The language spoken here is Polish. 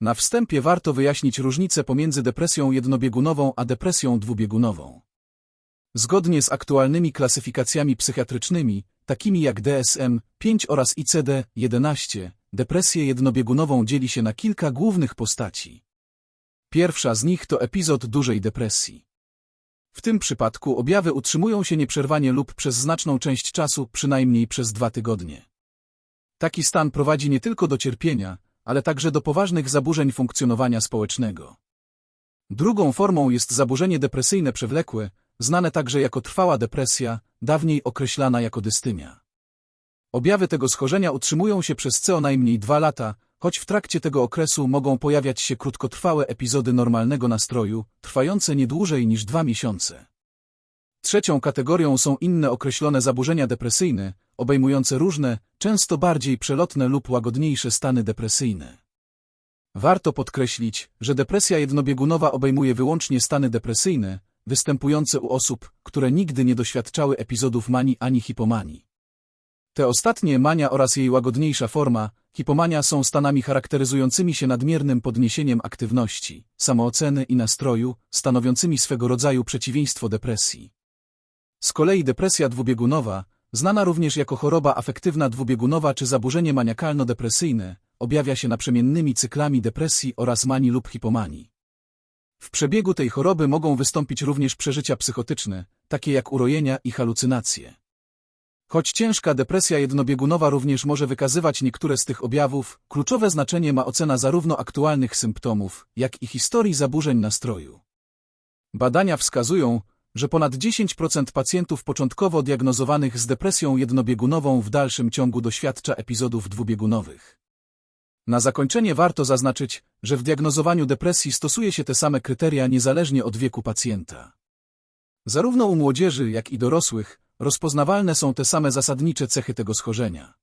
Na wstępie warto wyjaśnić różnicę pomiędzy depresją jednobiegunową a depresją dwubiegunową. Zgodnie z aktualnymi klasyfikacjami psychiatrycznymi, takimi jak DSM-5 oraz ICD-11, depresję jednobiegunową dzieli się na kilka głównych postaci. Pierwsza z nich to epizod dużej depresji. W tym przypadku objawy utrzymują się nieprzerwanie lub przez znaczną część czasu, przynajmniej przez dwa tygodnie. Taki stan prowadzi nie tylko do cierpienia, ale także do poważnych zaburzeń funkcjonowania społecznego. Drugą formą jest zaburzenie depresyjne przewlekłe, znane także jako trwała depresja, dawniej określana jako dystymia. Objawy tego schorzenia utrzymują się przez co najmniej dwa lata, choć w trakcie tego okresu mogą pojawiać się krótkotrwałe epizody normalnego nastroju, trwające nie dłużej niż dwa miesiące. Trzecią kategorią są inne określone zaburzenia depresyjne, obejmujące różne, często bardziej przelotne lub łagodniejsze stany depresyjne. Warto podkreślić, że depresja jednobiegunowa obejmuje wyłącznie stany depresyjne, występujące u osób, które nigdy nie doświadczały epizodów manii ani hipomanii. Te ostatnie, mania oraz jej łagodniejsza forma, hipomania są stanami charakteryzującymi się nadmiernym podniesieniem aktywności, samooceny i nastroju, stanowiącymi swego rodzaju przeciwieństwo depresji. Z kolei depresja dwubiegunowa, znana również jako choroba afektywna dwubiegunowa czy zaburzenie maniakalno-depresyjne, objawia się naprzemiennymi cyklami depresji oraz manii lub hipomanii. W przebiegu tej choroby mogą wystąpić również przeżycia psychotyczne, takie jak urojenia i halucynacje. Choć ciężka depresja jednobiegunowa również może wykazywać niektóre z tych objawów, kluczowe znaczenie ma ocena zarówno aktualnych symptomów, jak i historii zaburzeń nastroju. Badania wskazują, że ponad 10% pacjentów początkowo diagnozowanych z depresją jednobiegunową w dalszym ciągu doświadcza epizodów dwubiegunowych. Na zakończenie warto zaznaczyć, że w diagnozowaniu depresji stosuje się te same kryteria niezależnie od wieku pacjenta. Zarówno u młodzieży, jak i dorosłych, rozpoznawalne są te same zasadnicze cechy tego schorzenia.